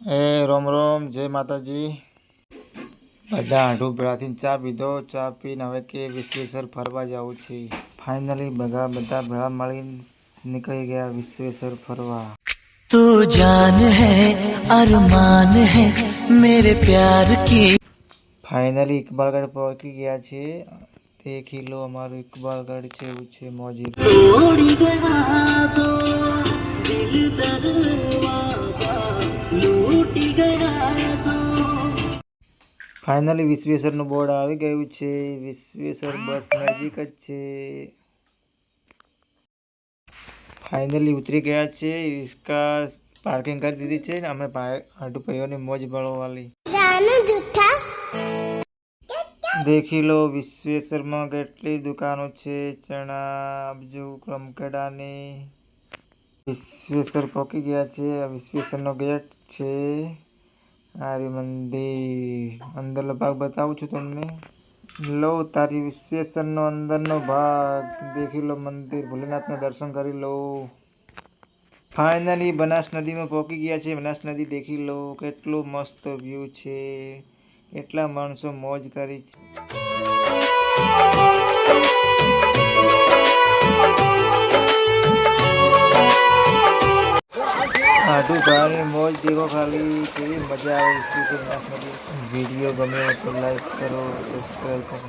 એ રોમ રોમ જય માતાજી બધા આઢું ભેળાથી ચા પીધો ચા પીને હવે કે વિશ્વેશ્વર ફરવા જવું છે ફાઇનલી બધા બધા ભેળા મળીને નીકળી ગયા વિશ્વેશ્વર ફરવા तू जान है अरमान है मेरे प्यार की ફાઇનલી ઇકબાલગઢ પહોંચી ગયા છે દેખી લો અમારું ઇકબાલગઢ છે એવું છે મોજી ફાઇનલી વિશ્વેશ્વરનું બોર્ડ આવી ગયું છે. વિશ્વેશ્વર બસ નજીક જ છે. ફાઇનલી ઉતરી ગયા છે. રિસ્કા પાર્કિંગ કરી દીધી છે. અમે આટુ ભાઈઓની મોજ વાળી દેખી લો વિશ્વેશ્વરમાં કેટલી દુકાનો છે. ચણા અબજુ ક્રમકેડાની. વિશ્વેશ્વર પહોંચી ગયા છે. આ વિશ્વેશ્વરનો ગેટ છે. આરી મંદિર. અંદરનો ભાગ બતાવું છું તમને. લો, તારી વિશ્વેશ્વરનો અંદરનો ભાગ. દેખી લો મંદિર. ભોલેનાથના દર્શન કરી લો. ફાઇનલી બનાસ નદીમાં પહોંચી ગયા છે. બનાસ નદી દેખી લો. કેટલો મસ્ત વ્યૂ છે. કેટલા માણસો મોજ કરી છે. આટુ ભાઈ, મોજ દેખો ખાલી. કેવી મજા આવે વિશ્વેશ્વર વીડિયો ગમે તો લાઈક કરો સબસ્ક્રાઈબ કરો.